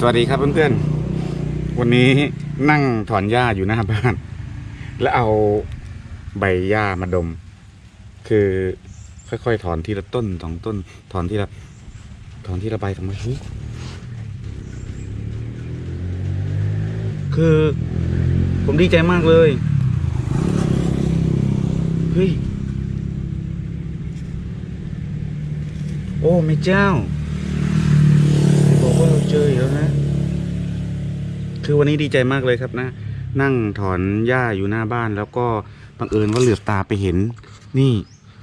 สวัสดีครับเพื่อนๆ วันนี้นั่งถอนหญ้าอยู่หน้าบ้าน แล้วเอาใบหญ้ามาดม คือค่อยๆถอนทีละต้นสองต้น ถอนทีละถอนทีละใบทำไมเฮ้ยคือ ผมดีใจมากเลยเฮ้ยโอ้ไม่เจ้า แล้วนะ คือวันนี้ดีใจมากเลยครับนะ นั่งถอนหญ้าอยู่หน้าบ้าน แล้วก็บังเอิญว่าเหลือบตาไปเห็น นี่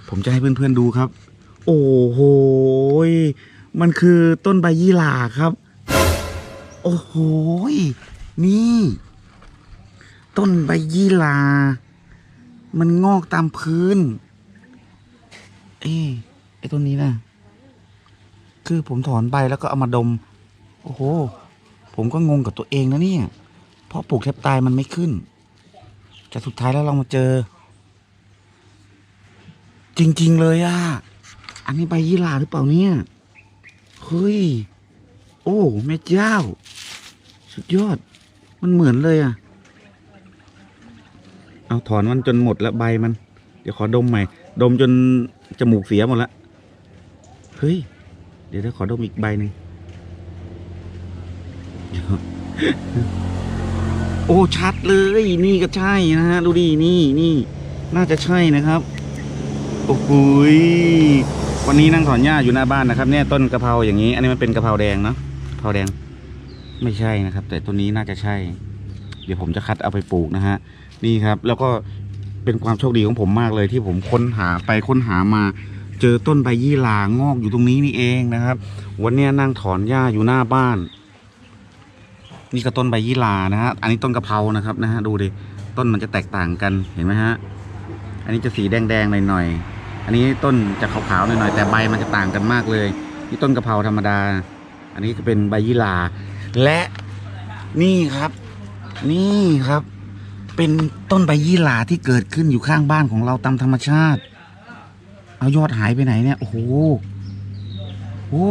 ผมจะให้เพื่อนๆดูครับ โอ้โหมันคือต้นใบยี่หร่าครับ โอ้โหยนี่ ต้นใบยี่หร่ามันงอกตามพื้น เอ๊ไอ้ต้นนี้นะ คือผมถอนใบแล้วก็เอามาดม โอ้โห ผมก็งงกับตัวเองนะเนี่ย เพราะปลูกแทบตายมันไม่ขึ้น แต่สุดท้ายแล้วเรามาเจอ จริง ๆ เลยอะอันนี้ใบยี่หร่าหรือเปล่าเนี่ย เฮ้ย โอ้แม่เจ้า สุดยอด มันเหมือนเลยอะเอาถอนมันจนหมดแล้วใบมัน เดี๋ยวขอดมใหม่ ดมจนจมูกเสียหมดล้วเฮ้ย เดี๋ยวเดี๋ยวขอดมอีกใบหนึ่ง โอ้ชัดเลยนี่ก็ใช่นะฮะดูดินี่นี่น่าจะใช่นะครับ โอ้โหยวันนี้นั่งถอนหญ้าอยู่หน้าบ้านนะครับ เนี่ยต้นกะเพราอย่างนี้ อันนี้มันเป็นกะเพราแดงเนาะกะเพราแดง ไม่ใช่นะครับ แต่ต้นนี้น่าจะใช่ เดี๋ยวผมจะคัดเอาไปปลูกนะฮะ นี่ครับ แล้วก็เป็นความโชคดีของผมมากเลยที่ผมค้นหาไปค้นหามาเจอต้นใบยี่หร่างอกอยู่ตรงนี้นี่เองนะครับ วันนี้นั่งถอนหญ้าอยู่หน้าบ้าน นี่ก็ต้นใบยี่หร่านะฮะ อันนี้ต้นกะเพรานะครับนะฮะดูดิ ต้นมันจะแตกต่างกันเห็นไหมฮะ อันนี้จะสีแดงๆหน่อยๆ อันนี้ต้นจะขาวๆหน่อยๆแต่ใบมันจะต่างกันมากเลย นี่ต้นกะเพราธรรมดา อันนี้จะเป็นใบยี่หร่าและนี่ครับ นี่ครับ เป็นต้นใบยี่หร่าที่เกิดขึ้นอยู่ข้างบ้านของเราตามธรรมชาติ เอายอดหายไปไหนเนี่ย โอ้โห โอ้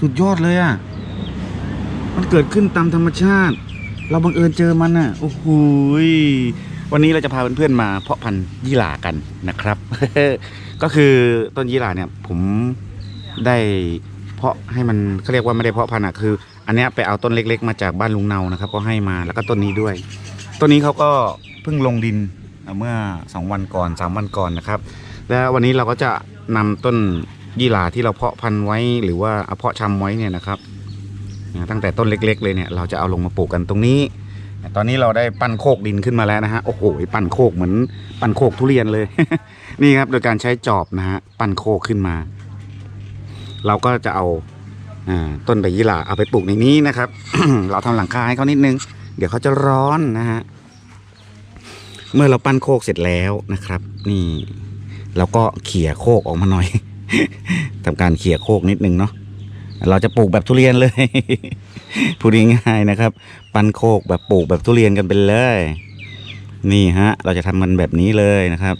สุดยอดเลยอะ่ะ มันเกิดขึ้นตามธรรมชาติ เราบังเอิญเจอมันอะ โอ้โหวันนี้เราจะพาเพื่อนๆมาเพาะพันธุ์ยี่หร่ากันนะครับ ก็คือต้นยี่หร่าเนี่ย ผมได้เพาะให้มันเขาเรียกว่าไม่ได้เพาะพันธุ์อะคือ อันเนี้ยไปเอาต้นเล็ก ๆ มาจากบ้านลุงเนานะครับ ก็ให้มาแล้วก็ต้นนี้ด้วย ต้นนี้เขาก็เพิ่งลงดินเมื่อสองวันก่อนสามวันก่อนนะครับ แล้ววันนี้เราก็จะนำต้นยี่หร่าที่เราเพาะพันธุ์ไว้ หรือว่าเอาเพาะชำไว้เนี่ยนะครับ นะตั้งแต่ต้นเล็ก ๆ เลยเนี่ยเราจะเอาลงมาปลูกกันตรงนี้ ตอนนี้เราได้ปั้นโคกดินขึ้นมาแล้วนะฮะโอ้โหปั้นโคกเหมือนปั้นโคกทุเรียนเลย นี่ครับโดยการใช้จอบนะฮะปั้นโคกขึ้นมา เราก็จะเอาอ่าต้นใบยี่หร่าเอาไปปลูกในนี้นะครับ เราทำหลังคาให้เขานิดนึง เดี๋ยวเขาจะร้อนนะฮะเมื่อเราปั้นโคกเสร็จแล้วนะครับ นี่ เราก็เขี่ยโคกออกมาหน่อยทำการเขี่ยโคกนิดนึงเนาะ เราจะปลูกแบบทุเรียนเลย พูดง่ายๆนะครับ ปั้นโคกแบบปลูกแบบทุเรียนกันไปเลย นี่ฮะ เราจะทำมันแบบนี้เลยนะครับ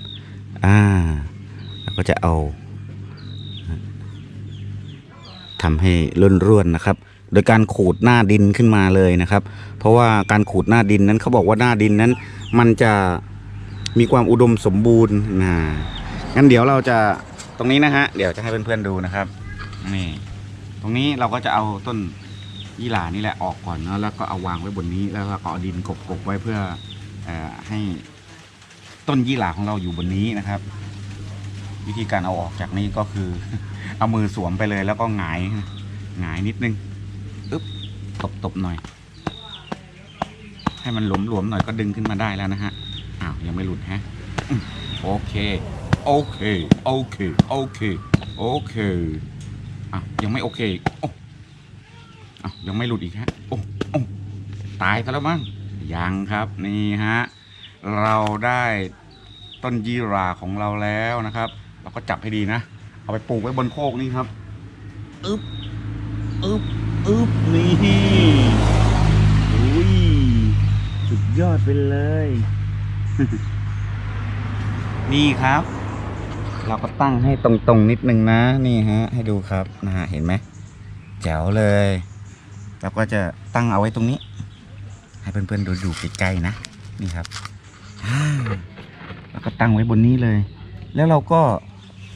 อ่าเราก็จะเอาทำให้ร่วนๆนะครับ โดยการขูดหน้าดินขึ้นมาเลยนะครับ เพราะว่าการขูดหน้าดินนั้นเขาบอกว่าหน้าดินนั้น มันจะมีความอุดมสมบูรณ์นะงั้นเดี๋ยวเราจะตรงนี้นะฮะ เดี๋ยวจะให้เพื่อนๆดูนะครับ นี่ ตรงนี้เราก็จะเอาต้นยี่หร่านี่แหละออกก่อนเนาะแล้วก็เอาวางไว้บนนี้แล้วก็เอาดินกบๆไว้เพื่ออให้ต้นยี่หร่าของเราอยู่บนนี้นะครับ วิธีการเอาออกจากนี้ก็คือ เอามือสวมไปเลยแล้วก็หงายหงายนิดนึงอึ๊บตบๆหน่อย ให้มันหลวมๆหน่อยก็ดึงขึ้นมาได้แล้วนะฮะอ้าวยังไม่หลุดฮะโอเคโอเคโอเคโอเคโอเค อะยังไม่โอเคอีกโอ้อะยังไม่หลุดอีกฮะโอ้โอ้ตายซะแล้วมั้งยังครับนี่ฮะเราได้ต้นยีราของเราแล้วนะครับ เราก็จับให้ดีนะ เอาไปปลูกไว้บนโคกนี่ครับอึ๊บอึ๊บอึ๊บนี่อุ้ยสุดยอดไปเลย นี่ครับ เราก็ตั้งให้ตรงๆนิดนึงนะนี่ฮะให้ดูครับนะฮะเห็นไหมแจ๋วเลยเราก็จะตั้งเอาไว้ตรงนี้ ให้เพื่อนๆดูดูใกล้ๆนะนี่ครับแล้วก็ตั้งไว้บนนี้เลย แล้วเราก็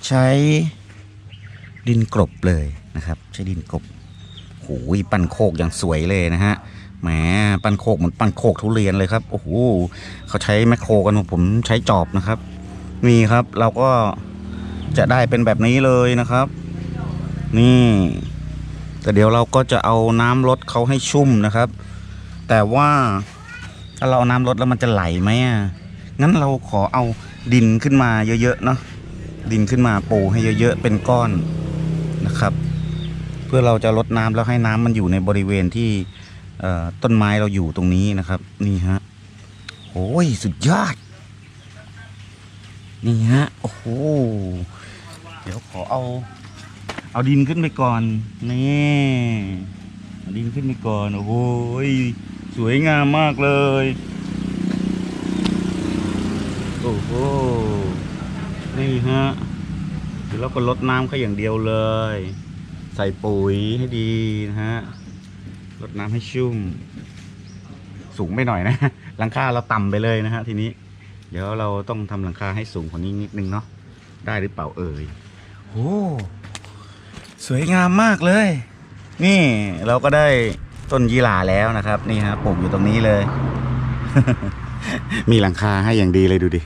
ใช้ดินกลบเลยนะครับ ใช้ดินกลบโอ้ยปั้นโคกอย่างสวยเลยนะฮะแหมปั้นโคกเหมือนปั้นโคกทุเรียนเลยครับโอ้โหเขาใช้แมคโครกันผมใช้จอบนะครับนี่ครับ เราก็ จะได้เป็นแบบนี้เลยนะครับ นี่ แต่เดี๋ยวเราก็จะเอาน้ำลดเขาให้ชุ่มนะครับ แต่ว่าถ้าเราเอาน้ำลดแล้วมันจะไหลไหมอะงั้นเราขอเอาดินขึ้นมาเยอะๆเนาะดินขึ้นมาปูให้เยอะๆเป็นก้อนนะครับ เพื่อเราจะลดน้ำแล้วให้น้ำมันอยู่ในบริเวณที่ต้นไม้เราอยู่ตรงนี้นะครับ นี่ฮะโอ้ยสุดยอด นี่ฮะ โอ้โห เดี๋ยวขอเอา เอาดินขึ้นไปก่อน นี่เอาดินขึ้นไปก่อน โอ้โห สวยงามมากเลย โอ้โห นี่ฮะเดี๋ยวเราก็ลดน้ำแค่อย่างเดียวเลย ใส่ปุ๋ยให้ดีนะฮะ ลดน้ำให้ชุ่ม สูงไปหน่อยนะหลังคาเราต่ำไปเลยนะฮะทีนี้ เดี๋ยวเราต้องทำหลังคาให้สูงกว่านี้นิดนึงเนาะได้หรือเปล่าเอ่ยโอ้สวยงามมากเลย นี่เราก็ได้ต้นยีหร่าแล้วนะครับ นี่ฮะปลูกอยู่ตรงนี้เลย มีหลังคาให้อย่างดีเลยดูดิ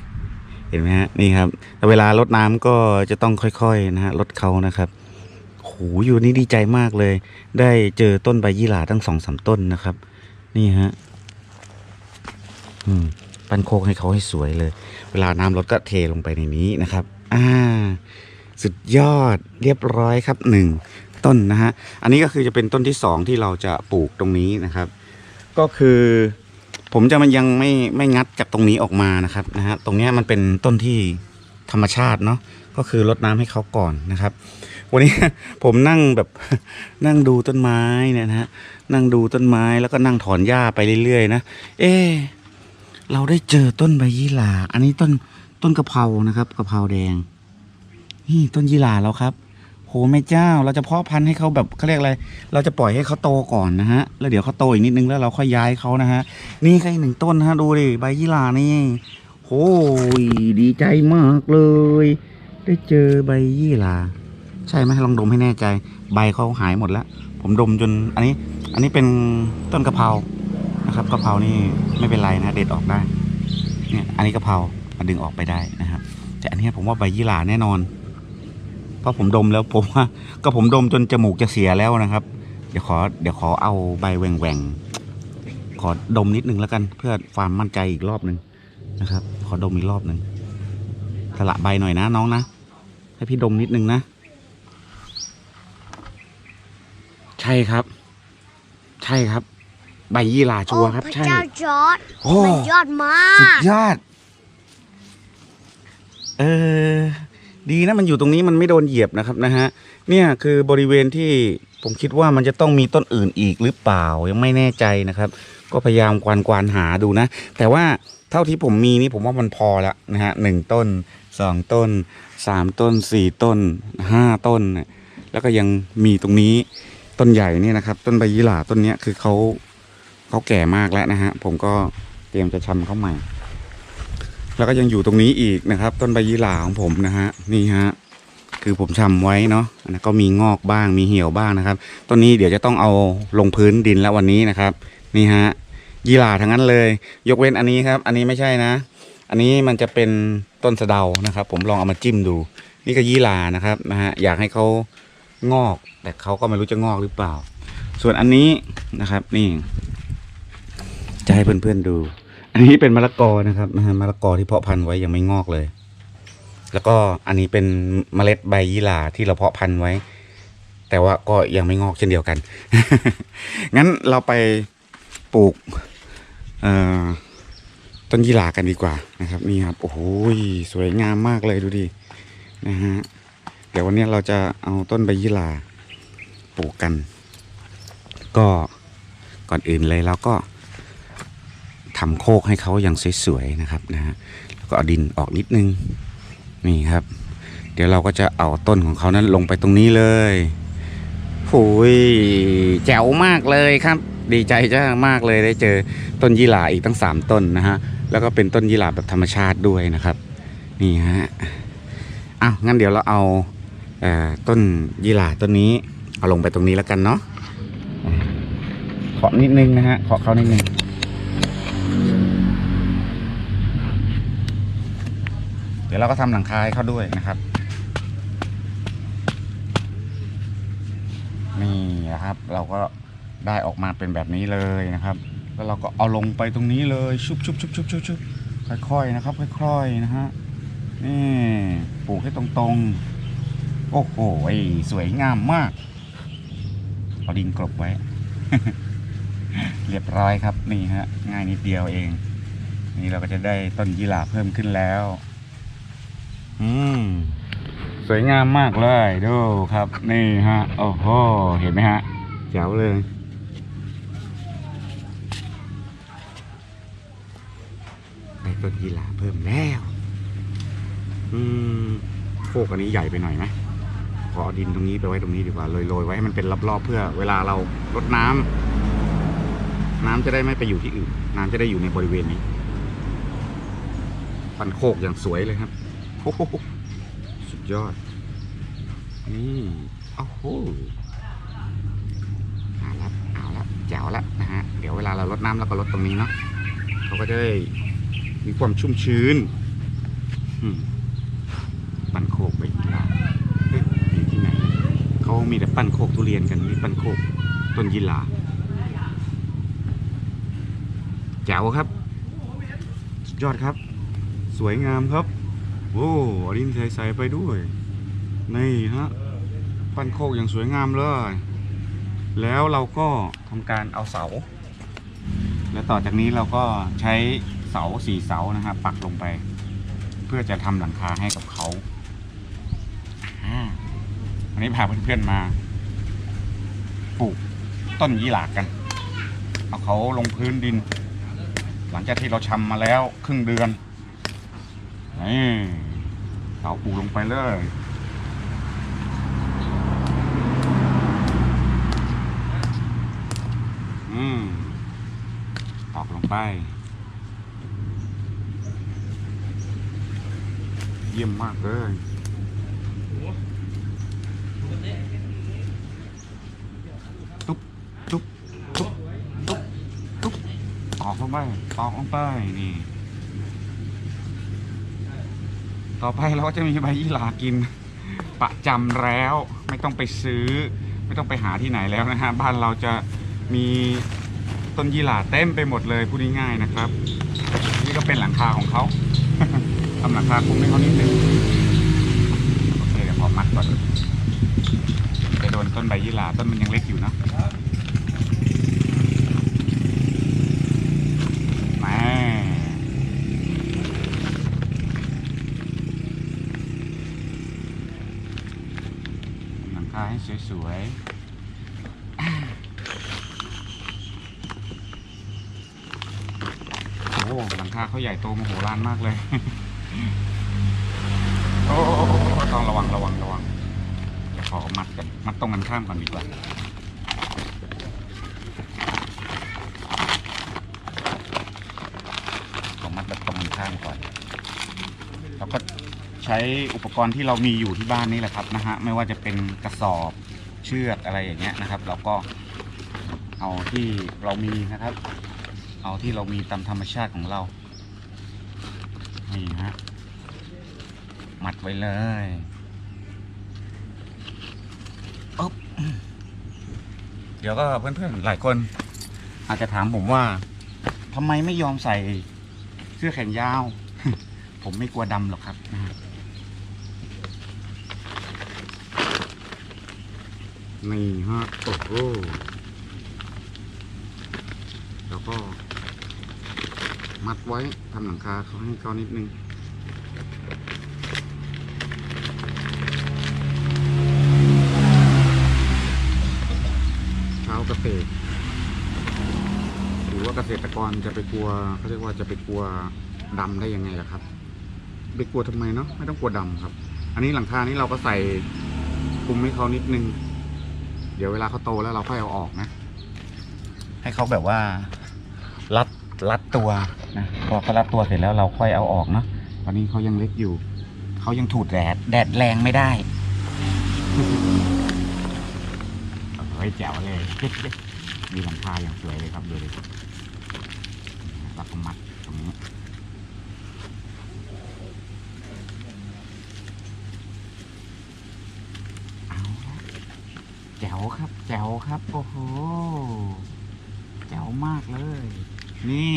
เห็นไหมฮะนี่ครับแต่เวลารดน้ำก็จะต้องค่อยๆนะฮะลดเขานะครับโหอยู่นี่ดีใจมากเลย ได้เจอต้นใบยี่หร่าทั้งสองสามต้นนะครับ นี่ฮะอืม ปั้นโคกให้เขาให้สวยเลย เวลาน้ำลดก็เทลงไปในนี้นะครับ อ่า สุดยอดเรียบร้อยครับหนึ่งต้นนะฮะ อันนี้ก็คือจะเป็นต้นที่สองที่เราจะปลูกตรงนี้นะครับ ก็คือผมจะมันยังไม่ไม่งัดจากตรงนี้ออกมานะครับนะฮะตรงเนี้ยมันเป็นต้นที่ธรรมชาติเนาะก็คือรดน้ำให้เขาก่อนนะครับ วันนี้ผมนั่งแบบนั่งดูต้นไม้เนี่ยนะฮะนั่งดูต้นไม้แล้วก็นั่งถอนหญ้าไปเรื่อยๆนะ เอ๊ เราได้เจอต้นใบยี่หร่า อันนี้ต้นต้นกะเพรานะครับกะเพราแดง นี่ต้นยี่หร่าแล้วครับโหแม่เจ้า เราจะเพาะพันธุ์ให้เขาแบบเขาเรียกอะไร เราจะปล่อยให้เขาโตก่อนนะฮะ แล้วเดี๋ยวเขาโตอีกนิดนึงแล้วเราค่อยย้ายเขานะฮะ นี่แค่หนึ่งต้นฮะดูดิใบยี่หร่านี่โอ้ยดีใจมากเลย ได้เจอใบยี่หร่า ใช่ไหมลองดมให้แน่ใจ ใบเขาหายหมดแล้ว ผมดมจนอันนี้ อันนี้เป็นต้นกะเพรา นะครับกะเพรานี่ไม่เป็นไรนะเด็ดออกได้เนี่ยอันนี้กะเพรามาดึงออกไปได้นะครับ แต่อันนี้ผมว่าใบยี่หร่าแน่นอน เพราะผมดมแล้วผมว่าก็ผมดมจนจมูกจะเสียแล้วนะครับ เดี๋ยวขอเดี๋ยวขอเอาใบแหว่งแหว่งๆขอดมนิดนึงแล้วกันเพื่อความมั่นใจอีกรอบหนึ่งนะครับ ขอดมอีกรอบหนึ่งสละใบหน่อยนะน้องนะให้พี่ดมนิดนึงนะ ใช่ครับ ใช่ครับ ใบยี่หร่าชัวร์ครับโอ้พระใช่เจ้าจอร์ดโอ้ มันยอดมาสุดก ยอด เออ ดีนะมันอยู่ตรงนี้มันไม่โดนเหยียบนะครับนะฮะ เนี่ยคือบริเวณที่ผมคิดว่ามันจะต้องมีต้นอื่นอีกหรือเปล่ายังไม่แน่ใจนะครับ ก็พยายามควานควานหาดูนะ แต่ว่าเท่าที่ผมมีนี่ผมว่ามันพอแล้วนะฮะหนึ่งต้นสองต้นสามต้นสี่ต้นห้าต้นเนี่ยแล้วก็ยังมีตรงนี้ต้นใหญ่เนี่ยนะครับ ต้นใบยี่หร่าต้นเนี้ยคือเขา เขาแก่มากแล้วนะฮะ ผมก็เตรียมจะชำเขาใหม่ แล้วก็ยังอยู่ตรงนี้อีกนะครับ ต้นใบยี่หร่าของผมนะฮะนี่ฮะคือผมชำไว้เนาะนะก็มีงอกบ้างมีเหี่ยวบ้างนะครับต้นนี้เดี๋ยวจะต้องเอาลงพื้นดินแล้ววันนี้นะครับ นี่ฮะยี่หร่าทั้งนั้นเลย ยกเว้นอันนี้ครับ อันนี้ไม่ใช่นะ อันนี้มันจะเป็นต้นสะเดานะครับ ผมลองเอามาจิ้มดู นี่ก็ยี่หร่านะครับนะฮะอยากให้เขางอก แต่เขาก็ไม่รู้จะงอกหรือเปล่า ส่วนอันนี้นะครับ นี่ จะให้เพื่อนๆดู อันนี้เป็นมะละกอนะครับนะฮะมะละกอที่เพาะพันธุ์ไว้ยังไม่งอกเลย แล้วก็อันนี้เป็นเมล็ดใบยี่หร่าที่เราเพาะพันธุ์ไว้ แต่ว่าก็ยังไม่งอกเช่นเดียวกัน งั้นเราไปปลูกต้นยี่หร่ากันดีกว่านะครับ นี่ครับโอ้โหสวยงามมากเลยดูดินะฮะเดี๋ยววันนี้เราจะเอาต้นใบยี่หร่าปลูกกัน ก็ก่อนอื่นเลยเราก็ ทำโคกให้เขาอย่างสวยๆนะครับนะฮะแล้วก็เอาดินออกนิดนึงนี่ครับ เดี๋ยวเราก็จะเอาต้นของเขานั้นลงไปตรงนี้เลยโหยแจ๋วมากเลยครับ ดีใจจ้ามากเลยได้เจอต้นยี่หร่าอีกตั้งสามต้นนะฮะแล้วก็เป็นต้นยี่หร่าแบบธรรมชาติด้วยนะครับ นี่ฮะอ้าวงั้นเดี๋ยวเราเอาเอ่อต้นยี่หร่าต้นนี้เอาลงไปตรงนี้แล้วกันเนาะขอนิดนึงนะฮะขอเขานิดนึง ดี๋ยวเราก็ทำหลังคาให้เขาด้วยนะครับ นี่นะครับ เราก็ได้ออกมาเป็นแบบนี้เลยนะครับ แล้วเราก็เอาลงไปตรงนี้เลยชุบชุบชุบชุบชุบชุบค่อยๆนะครับ ค่อยๆนะฮะนี่ปลูกให้ตรงๆ โอ้โหสวยงามมาก เอาดินกลบไว้ เรียบร้อยครับนี่ฮะง่ายนิดเดียวเอง นี่เราก็จะได้ต้นยีหร่าเพิ่มขึ้นแล้ว อืมสวยงามมากเลยดูครับ นี่ฮะ โอ้โห เห็นไหมฮะแจ๋วเลย ได้ต้นยีหร่าเพิ่มแล้ว อืมโคกอันนี้ใหญ่ไปหน่อยไหมขอเอาดินตรงนี้ไปไว้ตรงนี้ดีกว่าโรยๆไว้ให้มันเป็นรอบๆเพื่อ เวลาเรารดน้ำน้ำจะได้ไม่ไปอยู่ที่อื่น น้ำจะได้อยู่ในบริเวณนี้ฟันโคกอย่างสวยเลยครับ โอ้โหสุดยอด นี่โอ้โหเอาละเอาละแจ๋วละนะฮะ เดี๋ยวเวลาเราลดน้ำเราก็ลดตรงนี้เนาะเขาก็จะได้มีความชุ่มชื้นอืมปั้นโคกไปอีกแล้วเอ๊ะอยู่ที่ไหนเขามีแต่ปั้นโคกทุเรียนกันนี่ปั้นโคกต้นยิลาแจ๋วครับ สุดยอดครับ สวยงามครับ โอ้อดินใส่ใสไปด้วย นี่ฮะ ปั้นโคกอย่างสวยงามเลย แล้วเราก็ทำการเอาเสา และต่อจากนี้เราก็ใช้เสาสี่เสานะครับปักลงไป เพื่อจะทำหลังคาให้กับเขาวันนี้พาเพื่อนๆมาปลูกต้นยี่หร่ากัน เอาเขาลงพื้นดิน หลังจากที่เราชำมาแล้วครึ่งเดือน นี่เสาปูลงไปเลยอืมตอกลงไป เยี่ยมมากเลยตุ๊บตุ๊บตุ๊บตุ๊บตุ๊บตอกลงไปตอกลงไปนี่ ต่อไปเราก็จะมีใบยี่หร่ากินประจำแล้วไม่ต้องไปซื้อ ไม่ต้องไปหาที่ไหนแล้วนะฮะบ้านเราจะมีต้นยี่หร่าเต็มไปหมดเลยพูดง่ายๆนะครับ นี่ก็เป็นหลังคาของเขาทำหลังคาคุ้มให้เขานิดนึงโอเคเดี๋ยวพอมัดก่อนจะโดนต้นใบยี่หร่าต้นมันยังเล็กอยู่นะแหม หลังคาให้ส วยๆโอ้หลังคาเขาใหญ่โตมโหฬารมากเลย โอ้ต้องระวังระวังระวังเดี๋ยวขอมัดกันมัดตรงกันข้ามก่อนดีกว่าขอมัดแบบตรงกันข้ามก่อนแล้วก็ใช้อุปกรณ์ที่เรามีอยู่ที่บ้านนี่แหละครับนะฮะไม่ว่าจะเป็นกระสอบ เชือกอะไรอย่างเงี้ยนะครับ เราก็เอาที่เรามีนะครับ เอาที่เรามีตามธรรมชาติของเรานี่ฮะมัดไว้เลยอ๊บเดี๋ยวก็เพื่อนๆหลายคน อาจจะถามผมว่าทำไมไม่ยอมใส่เสื้อแขนยาว ผมไม่กลัวดำหรอกครับนะฮะ นี่ฮะโอ้โหแล้วก็ มัดไว้ทำหลังคาเขาให้เขานิดนึงเช้าเกษตรหรือว่าเกษตรกรจะไปกลัวเขาเรียกว่าจะไปกลัวดำได้ยังไงล่ะครับไปกลัวทำไมเนาะไม่ต้องกลัวดำครับ อันนี้หลังคานี้เราก็ใส่คุมให้เขานิดนึง ดี๋ยวดี๋ยวเวลาเขาโตแล้วเราค่อยเอาออกนะ ให้เขาแบบว่า รัดรัดตัวนะพอเขารัดตัวเสร็จแล้วเราค่อยเอาออกเนาะตอนนี้เขายังเล็กอยู่เขายังถูดแดดแดดแรงไม่ได้เฮ้ยแจ๋วเลยมีหลังคาอย่างสวยเลยครับดูดิแล้วก็มัดตรงนี้ เอาละแจ๋ว ครับ แจ๋วครับ โอ้โห แจ๋วมากเลย นี่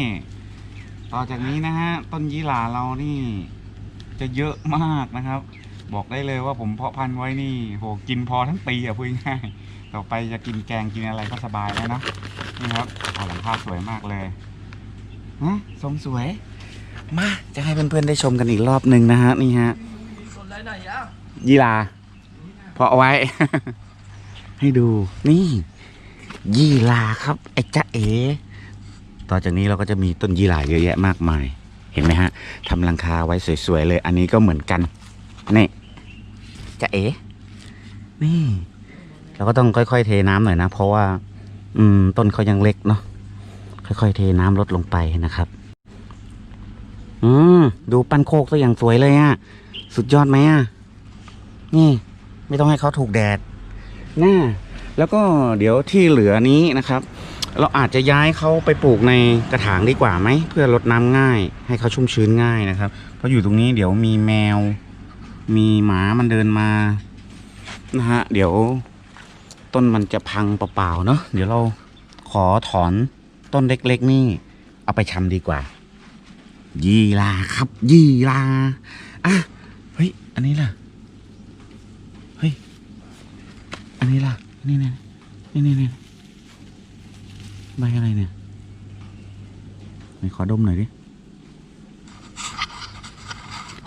ต่อจากนี้นะฮะ ต้นยี่หร่าเรานี่ จะเยอะมากนะครับ บอกได้เลยว่าผมเพาะพันธุ์ไว้นี่โหกินพอทั้งปีอะพูดง่าย ต่อไปจะกินแกงกินอะไรก็สบายแล้วนะนี่ครับโอ้หลังคาสวยมากเลยฮะทรงสวย มา จะให้เพื่อนๆได้ชมกันอีกรอบหนึ่งนะฮะ นี่ฮะสนไรไหนอะยีราเพาะเอาไว้ ให้ดูนี่ยีราครับไอ้จ๊ะเอ๋ต่อจากนี้เราก็จะมีต้นยีราเยอะแยะมากมาย เห็นไหมฮะทำรังคาไว้สวยๆเลย อันนี้ก็เหมือนกันนี่จ๊ะเอ๋นี่เราก็ต้องค่อยๆเทน้ำหน่อยนะ เพราะว่า อืม ต้นเขายังเล็กเนาะค่อยๆเทน้ำลดลงไปนะครับ อืมดูปั้นโคกตัวอย่างสวยเลยอะสุดยอดไหมอะนี่ ไม่ต้องให้เขาถูกแดด น่าแล้วก็เดี๋ยวที่เหลือนี้นะครับ เราอาจจะย้ายเขาไปปลูกในกระถางดีกว่าไหม เพื่อลดน้ำง่าย ให้เขาชุ่มชื้นง่ายนะครับ เพราะอยู่ตรงนี้เดี๋ยวมีแมว มีหมามันเดินมานะฮะเดี๋ยวต้นมันจะพังเปล่าๆเนาะเดี๋ยวเราขอถอนต้นเล็กๆ นี่ เอาไปชำดีกว่า ยีราครับ ยีราอะเฮ้ยอันนี้ล่ะ เฮ้ย อั นนี้ล่ะ นี่เนี่ยนี่นี่นี่ใบอะไรเนี่ยไหนขอดมหน่อยดิ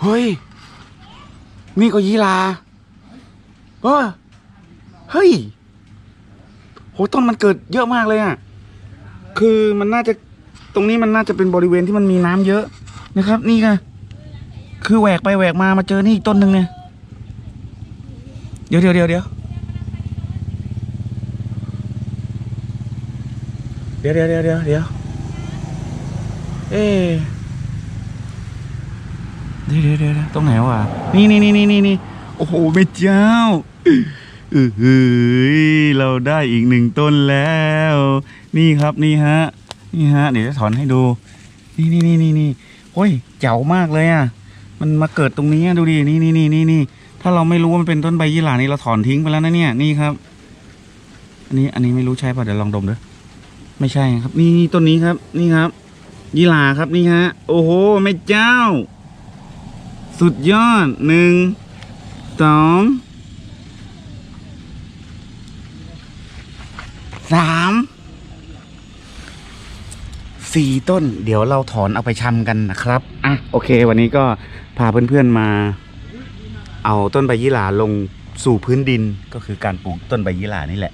เฮ้ย นี่ก็ยีราเออเฮ้ย โห ต้นมันเกิดเยอะมากเลยอะ คือมันน่าจะ ตรงนี้มันน่าจะเป็นบริเวณที่มันมีน้ำเยอะนะครับ นี่ไงคือแหวกไปแหวกมา มาเจอนี่อีกต้นหนึ่งเนี่ย เดี๋ยวเดี๋ยวเดี๋ยวเดี๋ยว ดี๋ยวเดี๋ยวเดี๋ยวเดี๋ยวเดี๋ยวเอ๊เดี๋ยวเดี๋ยวเดี๋ยวเดียวตรงไหนวะนี่นี่นี่นี่นี่นี่โอ้โหแม่เจ้าเออเฮ้ยเราได้อีกหนึ่งต้นแล้ว นี่ครับนี่ฮะ นี่ฮะ เดี๋ยวจะถอนให้ดู นี่นี่นี่นี่นี่โอ้ยเจ๋วมากเลยอะ มันมาเกิดตรงนี้อะดูดินี่นี่นี่นี่นี่ถ้าเราไม่รู้ว่ามันเป็นต้นใบยี่หร่านี่เราถอนทิ้งไปแล้วนะเนี่ยนี่ครับ อันนี้อันนี้ไม่รู้ใช่ป่ะเดี๋ยวลองดมดู ไม่ใช่ครับ นี่ต้นนี้ครับ นี่ครับ ยีหร่าครับนี่ฮะ โอ้โหแม่เจ้า สุดยอดหนึ่งสองสามสี่ต้น เดี๋ยวเราถอนเอาไปชำกันนะครับ อะ โอเค วันนี้ก็พาเพื่อนๆมา เอาต้นใบยี่หร่าลงสู่พื้นดินก็คือการปลูกต้นใบยี่หร่านี่แหละ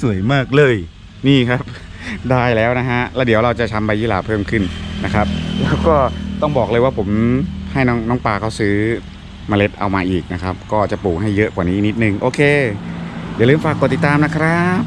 สวยมากเลย นี่ครับได้แล้วนะฮะแล้วเดี๋ยวเราจะทำใบยี่หร่าเพิ่มขึ้นนะครับ แล้วก็ต้องบอกเลยว่าผมให้น้องน้องปลาเขาซื้อเมล็ดเอามาอีกนะครับ ก็จะปลูกให้เยอะกว่านี้นิดนึง โอเค อย่าลืมฝากกดติดตามนะครับ